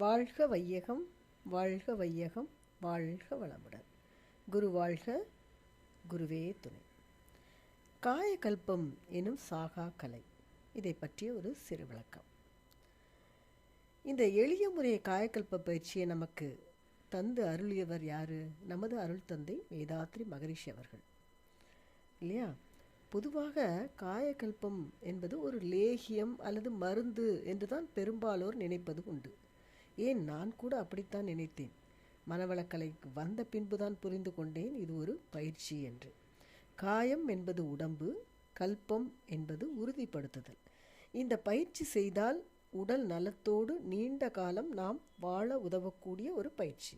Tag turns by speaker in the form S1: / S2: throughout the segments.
S1: வாழ்க வையகம் வாழ்க வையகம் வாழ்க வளமுடன். குரு வாழ்க குருவே துணை. காயக்கல்பம் எனும் சாகா கலை. இதை பற்றிய ஒரு சிறு விளக்கம். இந்த எளிய முறை காயக்கல்ப பயிற்சியை நமக்கு தந்து அருளியவர் யாரு? நமது அருள் தந்தை வேதாத்ரி மகரிஷி அவர்கள். இல்லையா? பொதுவாக காயக்கல்பம் என்பது ஒரு லேகியம் அல்லது மருந்து என்று தான் பெரும்பாலோர் நினைப்பது உண்டு. ஏன் நான் கூட அப்படித்தான் நினைத்தேன்? மனவளக்கலைக்கு வந்த பின்புதான் புரிந்து கொண்டேன் இது ஒரு பயிற்சி என்று. காயம் என்பது உடம்பு கல்பம் என்பது உறுதிப்படுத்துதல். இந்த பயிற்சி செய்தால் உடல் நலத்தோடு நீண்ட காலம் நாம் வாழ உதவக்கூடிய ஒரு பயிற்சி.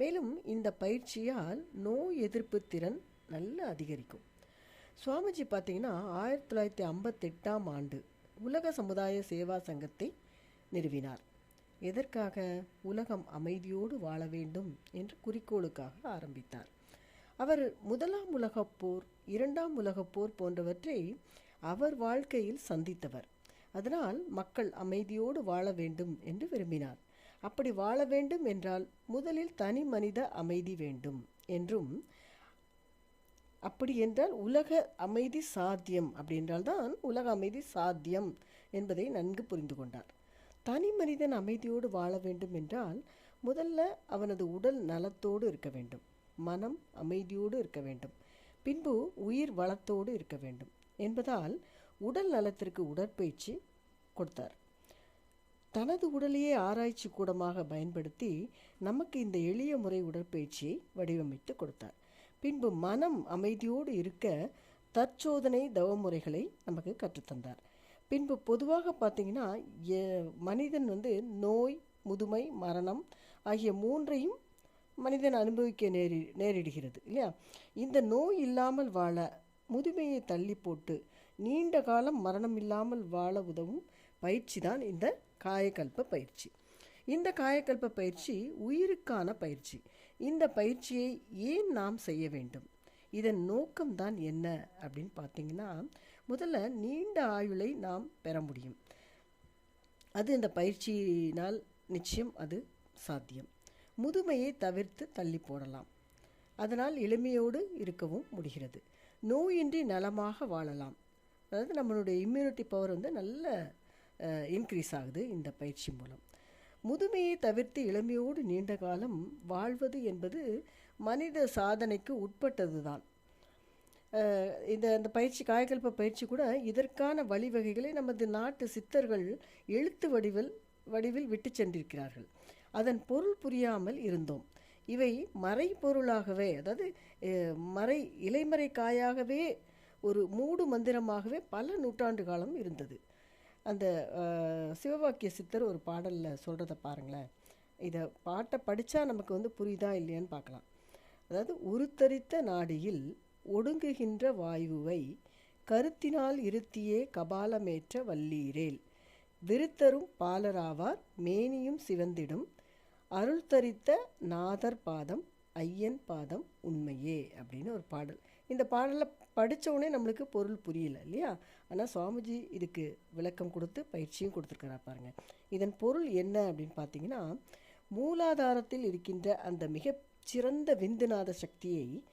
S1: மேலும் இந்த பயிற்சியால் நோய் எதிர்ப்பு திறன் நல்ல அதிகரிக்கும். சுவாமிஜி பார்த்தீங்கன்னா ஆயிரத்தி தொள்ளாயிரத்தி ஐம்பத்தெட்டாம் ஆண்டு உலக சமுதாய சேவா சங்கத்தை நிறுவினார். எதற்காக உலகம் அமைதியோடு வாழ வேண்டும் என்ற குறிக்கோளுக்காக ஆரம்பித்தார். அவர் முதலாம் உலகப் போர் இரண்டாம் உலகப் போர் போன்றவற்றை அவர் வாழ்க்கையில் சந்தித்தவர். அதனால் மக்கள் அமைதியோடு வாழ வேண்டும் என்று விரும்பினார். அப்படி வாழ வேண்டும் என்றால் முதலில் தனி மனித அமைதி வேண்டும் என்றும் அப்படி என்றால் உலக அமைதி சாத்தியம் அப்படின்றால்தான் உலக அமைதி சாத்தியம் என்பதை நன்கு புரிந்து கொண்டார். தனி மனிதன் அமைதியோடு வாழ வேண்டும் என்றால் முதல்ல அவனது உடல் நலத்தோடு இருக்க வேண்டும். மனம் அமைதியோடு இருக்க வேண்டும். பின்பு உயிர் வளத்தோடு இருக்க வேண்டும் என்பதால் உடல் நலத்திற்கு உடற்பயிற்சி கொடுத்தார். தனது உடலையே ஆராய்ச்சி கூடமாக பயன்படுத்தி நமக்கு இந்த எளிய முறை உடற்பயிற்சியை வடிவமைத்து கொடுத்தார். பின்பு மனம் அமைதியோடு இருக்க தற்சோதனை தவமுறைகளை நமக்கு கற்றுத்தந்தார். பின்பு பொதுவாக பார்த்தீங்கன்னா மனிதன் வந்து நோய் முதுமை மரணம் ஆகிய மூன்றையும் மனிதன் அனுபவிக்க நேரி நேரிடுகிறது இல்லையா? இந்த நோய் இல்லாமல் வாழ முதுமையை தள்ளி போட்டு நீண்ட காலம் மரணம் இல்லாமல் வாழ உதவும் பயிற்சி தான் இந்த காயக்கல்ப பயிற்சி. இந்த காயக்கல்ப பயிற்சி உயிருக்கான பயிற்சி. இந்த பயிற்சியை ஏன் நாம் செய்ய வேண்டும்? இதன் நோக்கம்தான் என்ன அப்படின்னு பார்த்தீங்கன்னா முதல்ல நீண்ட ஆயுளை நாம் பெற முடியும். அது இந்த பயிற்சியினால் நிச்சயம் அது சாத்தியம். முதுமையை தவிர்த்து தள்ளி போடலாம். அதனால் எளிமையோடு இருக்கவும் முடிகிறது. நோயின்றி நலமாக வாழலாம். அதாவது நம்மளுடைய இம்யூனிட்டி பவர் வந்து நல்ல இன்க்ரீஸ் ஆகுது இந்த பயிற்சி மூலம். முதுமையை தவிர்த்து இளமையோடு நீண்ட காலம் வாழ்வது என்பது மனித சாதனைக்கு உட்பட்டது தான் இந்த அந்த பயிற்சி காயக்கல்ப பயிற்சி கூட இதற்கான வழிவகைகளை நமது நாட்டு சித்தர்கள் எழுத்து வடிவில் வடிவில் விட்டு சென்றிருக்கிறார்கள். அதன் பொருள் புரியாமல் இருந்தோம். இவை மறை பொருளாகவே அதாவது மறை இலைமறை காயாகவே ஒரு மூடு மந்திரமாகவே பல நூற்றாண்டு காலம் இருந்தது. அந்த சிவவாக்கிய சித்தர் ஒரு பாடலில் சொல்கிறத பாருங்களேன். இதை பாட்டை படித்தா நமக்கு வந்து புரியுதா இல்லையான்னு பார்க்கலாம். அதாவது உருத்தரித்த நாடியில் ஒடுங்குகின்ற வாயுவை கருத்தினால் இருத்தியே கபாலமேற்ற வல்லீரேல். விருத்தரும் பாலராவார் மேனியும் சிவந்திடும். அருள் தரித்த நாதர் பாதம் ஐயன் பாதம் உண்மையே அப்படின்னு ஒரு பாடல். இந்த பாடலை படித்தவுடனே நம்மளுக்கு பொருள் புரியல இல்லையா? ஆனால் சுவாமிஜி இதுக்கு விளக்கம் கொடுத்து பயிற்சியும் கொடுத்துருக்கிறா பாருங்க. இதன் பொருள் என்ன அப்படின்னு பார்த்தீங்கன்னா மூலாதாரத்தில் இருக்கின்ற அந்த மிக சிறந்த விந்துநாத சக்தியை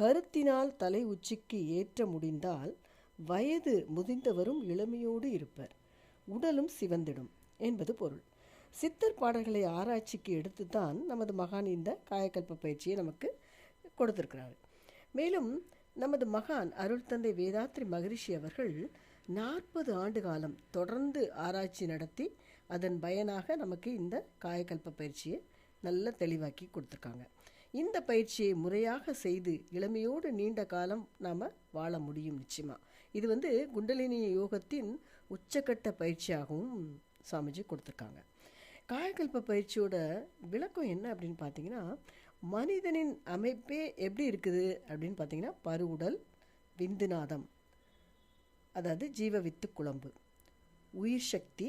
S1: கருத்தினால் தலை உச்சிக்கு ஏற்ற முடிந்தால் வயது முதிர்ந்தவரும் இளமையோடு இருப்பர். உடலும் சிவந்திடும் என்பது பொருள். சித்தர் பாடல்களை ஆராய்ச்சிக்கு எடுத்து தான் நமது மகான் இந்த காயக்கல்ப பயிற்சியை நமக்கு கொடுத்திருக்கிறார். மேலும் நமது மகான் அருள் தந்தை வேதாத்ரி மகரிஷி அவர்கள் நாற்பது ஆண்டு காலம் தொடர்ந்து ஆராய்ச்சி நடத்தி அதன் பயனாக நமக்கு இந்த காயக்கல்ப பயிற்சியை நல்ல தெளிவாக்கி கொடுத்துருக்காங்க. இந்த பயிற்சியை முறையாக செய்து இளமையோடு நீண்ட காலம் நாம் வாழ முடியும் நிச்சயமாக இது வந்து குண்டலினி யோகத்தின் உச்சக்கட்ட பயிற்சியாகவும் சாமிஜி கொடுத்துருக்காங்க. காயக்கல்ப பயிற்சியோட விளக்கம் என்ன அப்படின்னு பார்த்தீங்கன்னா மனிதனின் அமைப்பே எப்படி இருக்குது அப்படின்னு பார்த்தீங்கன்னா பருவுடல் விந்துநாதம் அதாவது ஜீவ வித்து குழம்பு உயிர் சக்தி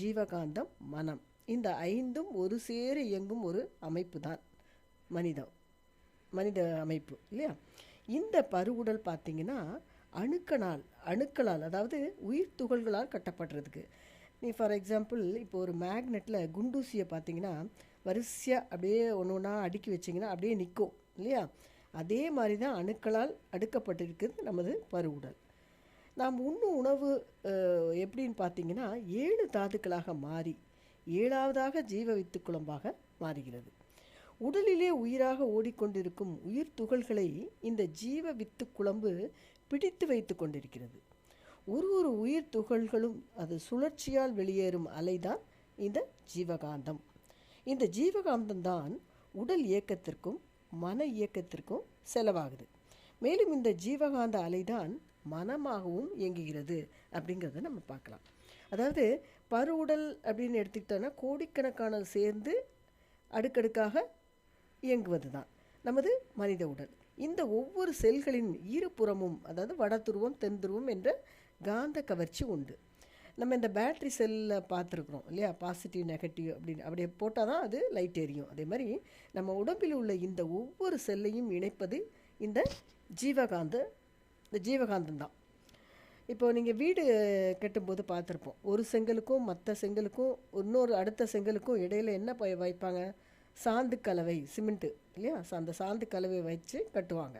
S1: ஜீவகாந்தம் மனம். இந்த ஐந்தும் ஒரு சேர இயங்கும் ஒரு அமைப்பு தான். மனிதம் மனித அமைப்பு இல்லையா? இந்த பருவுடல் பார்த்தீங்கன்னா அணுக்கணால் அணுக்களால் அதாவது உயிர் துகள்களால் கட்டப்படுறதுக்கு நீ ஃபார் எக்ஸாம்பிள் இப்போ ஒரு மேக்னெட்டில் குண்டூசியை பார்த்தீங்கன்னா வரிசையாக அப்படியே ஒன்று ஒன்றா அடுக்கி வச்சிங்கன்னா அப்படியே நிற்கும் இல்லையா? அதே மாதிரி தான் அணுக்களால் அடுக்கப்பட்டிருக்கிறது நமது பருவுடல். நாம் உண்ணும் உணவு எப்படின்னு பார்த்தீங்கன்னா ஏழு தாதுக்களாக மாறி ஏழாவதாக ஜீவ வித்து குழம்பாக மாறுகிறது. உடலிலே உயிராக ஓடிக்கொண்டிருக்கும் உயிர் துகள்களை இந்த ஜீவ வித்து குழம்பு பிடித்து வைத்து கொண்டிருக்கிறது. ஒரு ஒரு உயிர் துகள்களும் அது சுழற்சியால் வெளியேறும் அலைதான் இந்த ஜீவகாந்தம். இந்த ஜீவகாந்தம் தான் உடல் இயக்கத்திற்கும் மன இயக்கத்திற்கும் செலவாகுது. மேலும் இந்த ஜீவகாந்த அலைதான் மனமாகவும் இயங்குகிறது அப்படிங்கிறத நம்ம பார்க்கலாம். அதாவது பருவுடல் அப்படின்னு எடுத்துக்கிட்டோன்னா கோடிக்கணக்கான சேர்ந்து அடுக்கடுக்காக இயங்குவது தான் நமது மனித உடல். இந்த ஒவ்வொரு செல்களின் இருபுறமும் அதாவது வட துருவம் தென்துருவம் என்ற காந்த கவர்ச்சி உண்டு. நம்ம இந்த பேட்ரி செல்லில் பார்த்துருக்குறோம் இல்லையா? பாசிட்டிவ் நெகட்டிவ் அப்படின்னு. அப்படியே போட்டால் தான் அது லைட் எரியும். அதே மாதிரி நம்ம உடம்பில் உள்ள இந்த ஒவ்வொரு செல்லையும் இணைப்பது இந்த ஜீவகாந்த இந்த ஜீவகாந்தம் தான். இப்போ நீங்கள் வீடு கட்டும்போது பார்த்துருப்போம். ஒரு செங்கலுக்கும் மற்ற செங்கலுக்கும் இன்னொரு அடுத்த செங்கலுக்கும் இடையில என்ன ப வைப்பாங்க? சாந்து கலவை சிமெண்ட்டு இல்லையா? அந்த சாந்து கலவை வச்சு கட்டுவாங்க.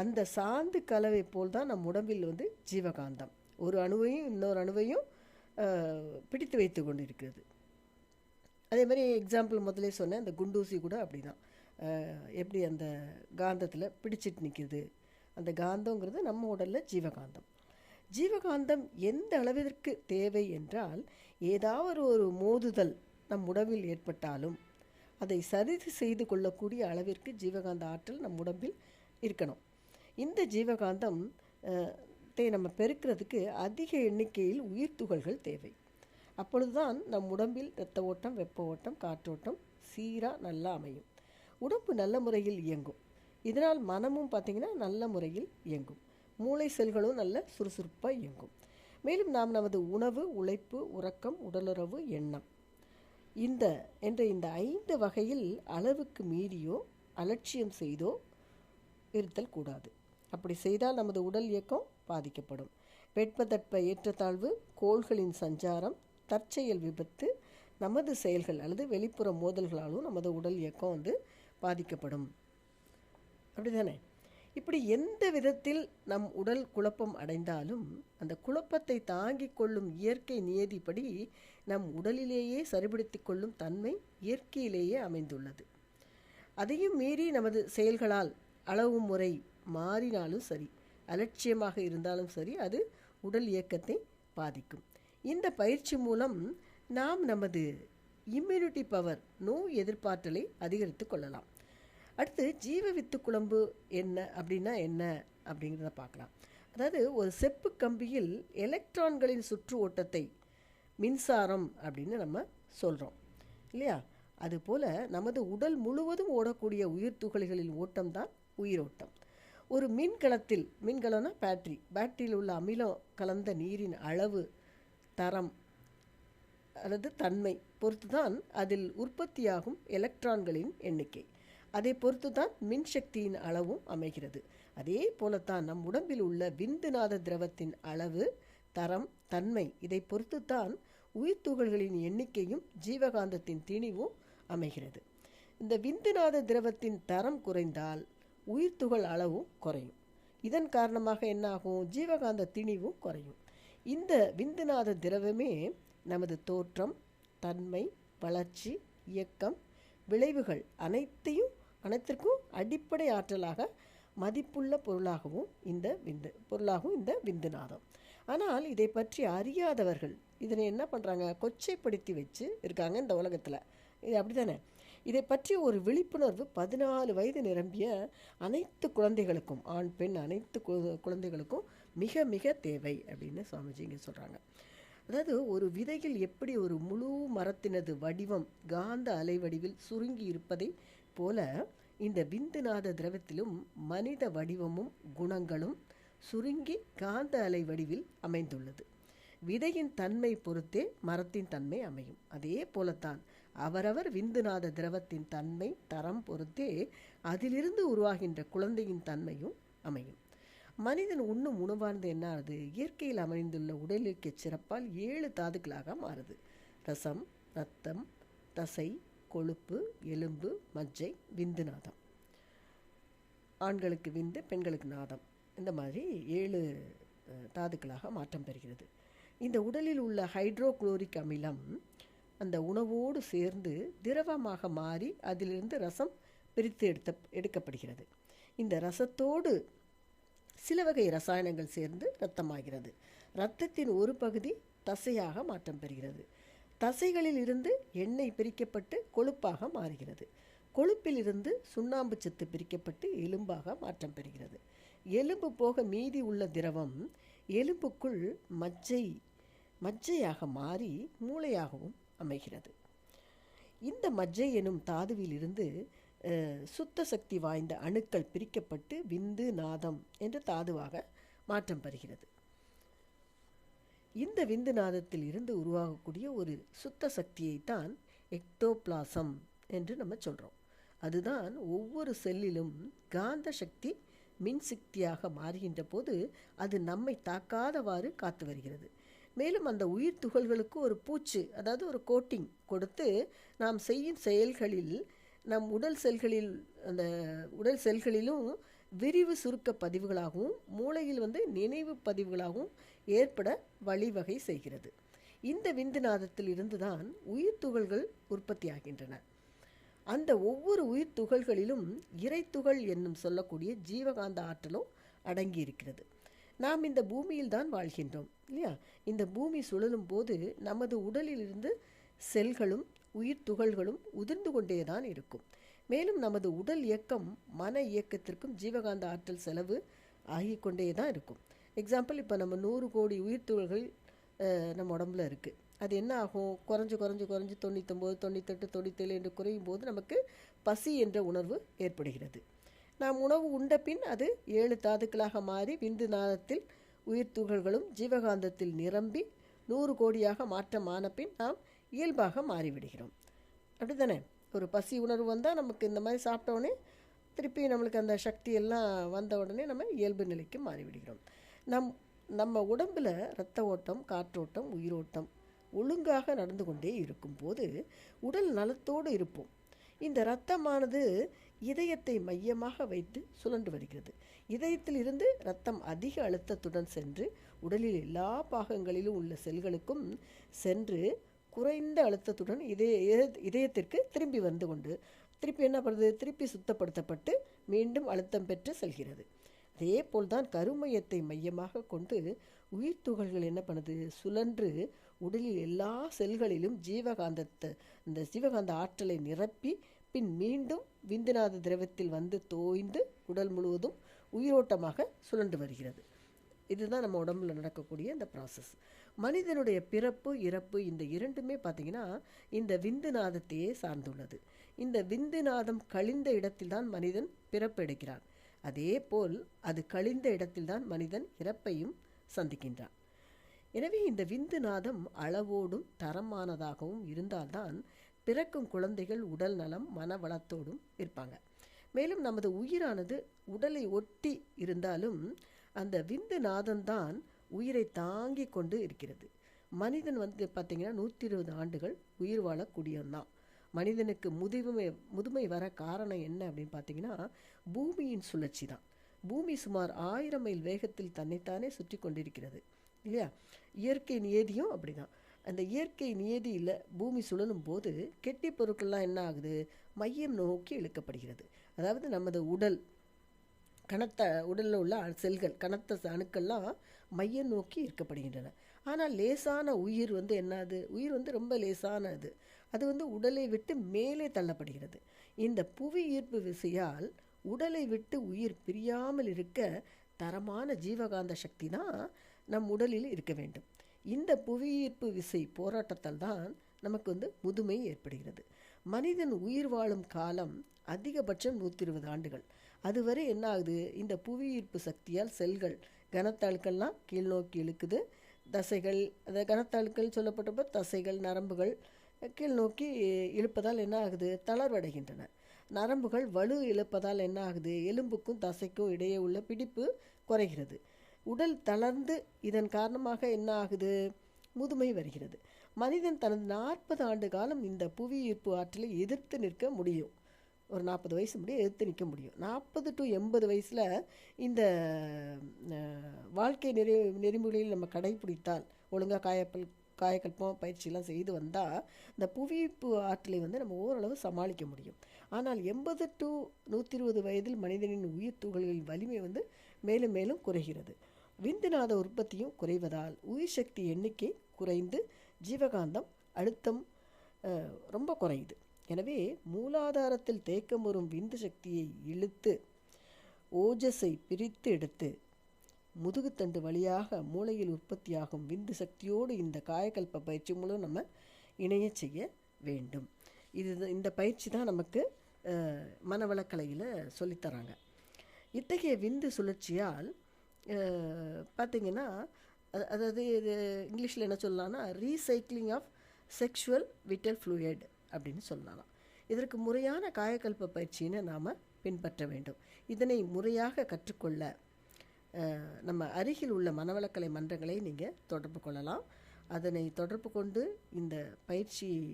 S1: அந்த சாந்து கலவை போல் தான் நம் உடம்பில் வந்து ஜீவகாந்தம். ஒரு அணுவையும் இன்னொரு அணுவையும் பிடித்து வைத்து கொண்டிருக்கிறது. அதே மாதிரி எக்ஸாம்பிள் முதலே சொன்னேன் இந்த குண்டூசி கூட அப்படி தான் எப்படி அந்த காந்தத்தில் பிடிச்சிட்டு நிற்கிது அந்த காந்தங்கிறது நம்ம உடலில் ஜீவகாந்தம். ஜீவகாந்தம் எந்த அளவிற்கு தேவை என்றால் ஏதாவது ஒரு மோதுதல் நம் உடம்பில் ஏற்பட்டாலும் அதை சரி செய்து கொள்ளக்கூடிய அளவிற்கு ஜீவகாந்த ஆற்றல் நம் உடம்பில் இருக்கணும். இந்த ஜீவகாந்தம் தே நம்ம பெருக்கிறதுக்கு அதிக எண்ணிக்கையில் உயிர் துகள்கள் தேவை. அப்பொழுதுதான் நம் உடம்பில் இரத்த ஓட்டம் வெப்ப ஓட்டம் காற்றோட்டம் சீராக நல்லா அமையும். உடம்பு நல்ல முறையில் இயங்கும். இதனால் மனமும் பார்த்திங்கன்னா நல்ல முறையில் இயங்கும். மூளை செல்களும் நல்ல சுறுசுறுப்பாக இயங்கும். மேலும் நாம் நமது உணவு உழைப்பு உறக்கம் உடலுறவு எண்ணம் இந்த என்ற இந்த ஐந்து வகையில் அளவுக்கு மீறியோ அலட்சியம் செய்தோ இருத்தல் கூடாது. அப்படி செய்தால் நமது உடல் இயக்கம் பாதிக்கப்படும். வெட்பதட்ப ஏற்றத்தாழ்வு கோள்களின் சஞ்சாரம் தற்செயல் விபத்து நமது செயல்கள் அல்லது வெளிப்புற மோதல்களாலும் நமது உடல் இயக்கம் வந்து பாதிக்கப்படும். அப்படிதானே? இப்படி எந்த விதத்தில் நம் உடல் குழப்பம் அடைந்தாலும் அந்த குழப்பத்தை தாங்கிக் கொள்ளும் இயற்கை நியதிப்படி நம் உடலிலேயே சரிபடுத்திக் கொள்ளும் தன்மை இயற்கையிலேயே அமைந்துள்ளது. அதையும் மீறி நமது செயல்களால் அளவு முறை மாறினாலும் சரி அலட்சியமாக இருந்தாலும் சரி அது உடல் இயக்கத்தை பாதிக்கும். இந்த பயிற்சி மூலம் நாம் நமது இம்யூனிட்டி பவர் நோய் எதிர்ப்பாற்றலை அதிகரித்து கொள்ளலாம். அடுத்து ஜீவ வித்து குழம்பு என்ன அப்படின்னா என்ன அப்படிங்கிறத பார்க்கலாம். அதாவது ஒரு செப்பு கம்பியில் எலக்ட்ரான்களின் சுற்று ஓட்டத்தை மின்சாரம் அப்படின்னு நம்ம சொல்கிறோம் இல்லையா? அதுபோல் நமது உடல் முழுவதும் ஓடக்கூடிய உயிர் துகள்களின் ஓட்டம் தான் உயிரோட்டம். ஒரு மின்கலத்தில் மின்கலம்னா பேட்டரி பேட்டரியில் உள்ள அமிலம் கலந்த நீரின் அளவு தரம் அல்லது தன்மை பொறுத்து தான் அதில் உற்பத்தியாகும் எலக்ட்ரான்களின் எண்ணிக்கை. அதை பொறுத்து தான் மின்சக்தியின் அளவும் அமைகிறது. அதே போலத்தான் நம் உடம்பில் உள்ள விந்துநாத திரவத்தின் அளவு தரம் தன்மை இதை பொறுத்து தான் உயிர்த்துகள்களின் எண்ணிக்கையும் ஜீவகாந்தத்தின் திணிவும் அமைகிறது. இந்த விந்துநாத திரவத்தின் தரம் குறைந்தால் உயிர்த்துகள் அளவும் குறையும். இதன் காரணமாக என்னாகும்? ஜீவகாந்த திணிவும் குறையும். இந்த விந்துநாத திரவமே நமது தோற்றம் தன்மை வளர்ச்சி இயக்கம் விளைவுகள் அனைத்தையும் அனைத்திற்கும் அடிப்படை ஆற்றலாக மதிப்புள்ள பொருளாகவும் இந்த விந்து பொருளாகவும் இந்த விந்துநாதம். ஆனால் இதை பற்றி அறியாதவர்கள் இதனை என்ன பண்ணுறாங்க கொச்சைப்படுத்தி வச்சு இருக்காங்க இந்த உலகத்தில். இது அப்படி தானே இதை பற்றி ஒரு விழிப்புணர்வு பதினாலு வயது நிரம்பிய அனைத்து குழந்தைகளுக்கும் ஆண் பெண் அனைத்து கு- குழந்தைகளுக்கும் மிக மிக தேவை அப்படின்னு சுவாமிஜி இங்கே சொல்கிறாங்க அதாவது ஒரு விதையில் எப்படி ஒரு முழு மரத்தினது வடிவம் காந்த அலை வடிவில் சுருங்கி இருப்பதை போல இந்த விந்துநாத திரவத்திலும் மனித வடிவமும் குணங்களும் சுருங்கி காந்த அலை வடிவில் அமைந்துள்ளது. விதையின் தன்மை பொறுத்தே மரத்தின் தன்மை அமையும். அதே போலத்தான் அவரவர் விந்துநாத திரவத்தின் தன்மை தரம் பொறுத்தே அதிலிருந்து உருவாகின்ற குழந்தையின் தன்மையும் அமையும். மனிதன் உண்ணும் உணவானது என்ன ஆகுது இயற்கையில் அமைந்துள்ள உடலுக்கு சிறப்பால் ஏழு தாதுக்களாக மாறுது. ரசம் ரத்தம் தசை கொழுப்பு எலும்பு மஜ்ஜை விந்து நாதம். ஆண்களுக்கு விந்து பெண்களுக்கு நாதம். இந்த மாதிரி ஏழு தாதுக்களாக மாற்றம் பெறுகிறது. இந்த உடலில் உள்ள ஹைட்ரோக்ளோரிக் அமிலம் அந்த உணவோடு சேர்ந்து திரவமாக மாறி அதிலிருந்து ரசம் பிரித்து எடுத்த எடுக்கப்படுகிறது. இந்த ரசத்தோடு சில வகை ரசாயனங்கள் சேர்ந்து இரத்தமாகிறது இரத்தத்தின் ஒரு பகுதி தசையாக மாற்றம் பெறுகிறது. தசைகளில் இருந்து எண்ணெய் பிரிக்கப்பட்டு கொழுப்பாக மாறுகிறது. கொழுப்பில் இருந்து சுண்ணாம்பு சத்து பிரிக்கப்பட்டு எலும்பாக மாற்றம் பெறுகிறது. எலும்பு போக மீதி உள்ள திரவம் எலும்புக்குள் மஜ்ஜை மஜ்ஜையாக மாறி மூளையாகவும் அமைகிறது. இந்த மஜ்ஜை எனும் தாதுவிலிருந்து இருந்து சுத்த சக்தி வாய்ந்த அணுக்கள் பிரிக்கப்பட்டு விந்து நாதம் என்ற தாதுவாக மாற்றம் பெறுகிறது. இந்த விந்து நாதத்தில் இருந்து உருவாகக்கூடிய ஒரு சுத்த சக்தியைத்தான் எக்டோபிளாசம் என்று நம்ம சொல்கிறோம் அதுதான் ஒவ்வொரு செல்லிலும் காந்த சக்தி மின்சக்தியாக மாறுகின்ற போது அது நம்மை தாக்காதவாறு காத்து வருகிறது. மேலும் அந்த உயிர் துகள்களுக்கு ஒரு பூச்சு அதாவது ஒரு கோட்டிங் கொடுத்து நாம் செய்யும் செயல்களில் நம் உடல் செல்களில் அந்த உடல் செல்களிலும் விரிவு சுருக்க பதிவுகளாகவும் மூளையில் வந்து நினைவு பதிவுகளாகவும் ஏற்பட வழிவகை செய்கிறது. இந்த விந்துநாதத்தில் இருந்துதான் உயிர் துகள்கள் உற்பத்தியாகின்றன. அந்த ஒவ்வொரு உயிர் துகள்களிலும் இறைத்துகள் என்னும் சொல்லக்கூடிய ஜீவகாந்த ஆற்றலும் அடங்கி இருக்கிறது நாம் இந்த பூமியில் தான் வாழ்கின்றோம் இல்லையா? இந்த பூமி சுழலும் போது நமது உடலிலிருந்து செல்களும் உயிர் துகள்களும் உதிர்ந்து கொண்டே தான் இருக்கும். மேலும் நமது உடல் இயக்கம் மன இயக்கத்திற்கும் ஜீவகாந்த ஆற்றல் செலவு ஆகிக்கொண்டே தான் இருக்கும். எக்ஸாம்பிள் இப்போ நம்ம நூறு கோடி உயிர்த்துகள்கள் நம்ம உடம்புல இருக்குது அது என்ன ஆகும்? குறைஞ்சு குறைஞ்சு குறைஞ்சு தொண்ணூத்தொம்பது தொண்ணூத்தெட்டு தொண்ணூத்தேழு என்று குறையும் போது நமக்கு பசி என்ற உணர்வு ஏற்படுகிறது. நாம் உணவு உண்ட பின் அது ஏழு தாதுக்களாக மாறி விந்து நாதத்தில் உயிர் துகள்களும் ஜீவகாந்தத்தில் நிரம்பி நூறு கோடியாக மாற்றமான பின் நாம் இயல்பாக மாறிவிடுகிறோம். அப்படிதானே ஒரு பசி உணர்வு வந்தால் நமக்கு இந்த மாதிரி சாப்பிட்டோடனே திருப்பி நம்மளுக்கு அந்த சக்தி எல்லாம் வந்த உடனே நம்ம இயல்பு நிலைக்கு மாறிவிடுகிறோம். நம் நம்ம உடம்பில் இரத்த ஓட்டம் காற்றோட்டம் உயிரோட்டம் ஒழுங்காக நடந்து கொண்டே இருக்கும்போது உடல் நலத்தோடு இருப்போம். இந்த இரத்தமானது இதயத்தை மையமாக வைத்து சுழன்று வருகிறது. இதயத்தில் இருந்து இரத்தம் அதிக அழுத்தத்துடன் சென்று உடலில் எல்லா பாகங்களிலும் உள்ள செல்களுக்கும் சென்று குறைந்த அழுத்தத்துடன் இதய இதய- இதயத்திற்கு திரும்பி வந்து கொண்டு திருப்பி என்ன பண்ணுறது திருப்பி சுத்தப்படுத்தப்பட்டு மீண்டும் அழுத்தம் பெற்று செல்கிறது. அதே போல்தான் கருமையத்தை மையமாக கொண்டு உயிர் துகள்கள் என்ன பண்ணுது? சுழன்று உடலில் எல்லா செல்களிலும் ஜீவகாந்தத்தை இந்த ஜீவகாந்த ஆற்றலை நிரப்பி பின் மீண்டும் விந்துநாத திரவத்தில் வந்து தோய்ந்து உடல் முழுவதும் உயிரோட்டமாக சுழன்று வருகிறது. இதுதான் நம்ம உடம்புல நடக்கக்கூடிய இந்த ப்ராசஸ் மனிதனுடைய பிறப்பு இறப்பு இந்த இரண்டுமே பார்த்தீங்கன்னா இந்த விந்து நாதத்தையே சார்ந்துள்ளது. இந்த விந்து நாதம் கழிந்த இடத்தில்தான் மனிதன் பிறப்பு எடுக்கிறான். அதே போல் அது கழிந்த இடத்தில்தான் மனிதன் இறப்பையும் சந்திக்கின்றான். எனவே இந்த விந்து நாதம் அளவோடும் தரமானதாகவும் இருந்தால்தான் பிறக்கும் குழந்தைகள் உடல் நலம் மன வளத்தோடும் இருப்பாங்க. மேலும் நமது உயிரானது உடலை ஒட்டி இருந்தாலும் அந்த விந்து நாதம்தான் உயிரை தாங்கி கொண்டு இருக்கிறது. மனிதன் வந்து பார்த்திங்கன்னா நூற்றி இருபது ஆண்டுகள் உயிர் வாழக்கூடியவன்தான் மனிதனுக்கு முதுமை முதுமை வர காரணம் என்ன அப்படின்னு பார்த்தீங்கன்னா பூமியின் சுழற்சி தான். பூமி சுமார் ஆயிரம் மைல் வேகத்தில் தன்னைத்தானே சுற்றி கொண்டிருக்கிறது இல்லையா? இயற்கை நியதியும் அப்படிதான். அந்த இயற்கை நியதியில் பூமி சுழலும் போது கெட்டி பொருட்கள்லாம் என்ன ஆகுது? மையம் நோக்கி இழுக்கப்படுகிறது. அதாவது நமது உடல் கனத்த உடலில் உள்ள செல்கள் கனத்த அணுக்கள்லாம் மையம் நோக்கி ஈர்க்கப்படுகின்றன. ஆனால் லேசான உயிர் வந்து என்னது? உயிர் வந்து ரொம்ப லேசானது. அது வந்து உடலை விட்டு மேலே தள்ளப்படுகிறது. இந்த புவி ஈர்ப்பு விசையால் உடலை விட்டு உயிர் பிரியாமல் இருக்க தரமான ஜீவகாந்த சக்தி தான் நம் உடலில் இருக்க வேண்டும். இந்த புவி ஈர்ப்பு விசை போராட்டத்தால் தான் நமக்கு வந்து முதுமை ஏற்படுகிறது. மனிதன் உயிர் வாழும் காலம் அதிகபட்சம் நூற்றி இருபது ஆண்டுகள். அதுவரை என்ன ஆகுது இந்த புவி ஈர்ப்பு சக்தியால் செல்கள் கனத்தாளுக்கள்லாம் கீழ் கீழ்நோக்கி இழுக்குது. தசைகள் அந்த கனத்தாளுக்கள் சொல்லப்பட்டப்போ தசைகள் நரம்புகள் கீழ்நோக்கி இழுப்பதால் என்ன ஆகுது? தளர்வடைகின்றன. நரம்புகள் வலு இழப்பதால் என்ன ஆகுது? எலும்புக்கும் தசைக்கும் இடையே உள்ள பிடிப்பு குறைகிறது. உடல் தளர்ந்து இதன் காரணமாக என்ன ஆகுது? முதுமை வருகிறது. மனிதன் தனது நாற்பது ஆண்டு காலம் இந்த புவி ஈர்ப்பு ஆற்றலை எதிர்த்து நிற்க முடியும். ஒரு நாற்பது வயசு முடிய எடுத்து நிற்க முடியும். நாற்பது டு எண்பது வயசில் இந்த வாழ்க்கை நெறி நெறிமுறையில் நம்ம கடைபிடித்தால் ஒழுங்காக காயப்பல் காயக்கல்பம் பயிற்சியெல்லாம் செய்து வந்தால் இந்த புவிப்பு ஆற்றலை வந்து நம்ம ஓரளவு சமாளிக்க முடியும். ஆனால் எண்பது டு நூற்றி இருபது வயதில் மனிதனின் உயிர் துகள்களின் வலிமை வந்து மேலும் மேலும் குறைகிறது. விந்துநாத உற்பத்தியும் குறைவதால் உயிர் சக்தி எண்ணிக்கை குறைந்து ஜீவகாந்தம் அழுத்தம் ரொம்ப குறையுது. எனவே மூலாதாரத்தில் தேக்கம் வரும் விந்து சக்தியை இழுத்து ஓஜஸை பிரித்து எடுத்து முதுகுத்தண்டு வழியாக மூளையில் உற்பத்தியாகும் விந்து சக்தியோடு இந்த காயக்கல்ப பயிற்சி மூலம் நம்ம இணைய செய்ய வேண்டும். இது இந்த பயிற்சி தான் நமக்கு மனவளக்கலையில் சொல்லித்தராங்க. இத்தகைய விந்து சுழற்சியால் பார்த்திங்கன்னா அதாவது இது இங்கிலீஷில் என்ன சொல்லலாம்னா recycling of sexual vital fluid அப்படின்னு சொல்லலாம். இதற்கு முறையான காயக்கல்ப பயிற்சியினை நாம் பின்பற்ற வேண்டும். இதனை முறையாக கற்றுக்கொள்ள நம்ம அருகில் உள்ள மனவளக்கலை மன்றங்களை நீங்கள் தொடர்பு கொள்ளலாம். அதனை தொடர்பு கொண்டு இந்த பயிற்சியை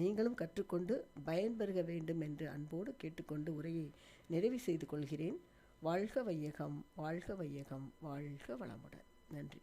S1: நீங்களும் கற்றுக்கொண்டு பயன்பெறுக வேண்டும் என்று அன்போடு கேட்டுக்கொண்டு உரையை நிறைவு செய்து கொள்கிறேன். வாழ்க வையகம் வாழ்க வையகம் வாழ்க வளமுடன். நன்றி.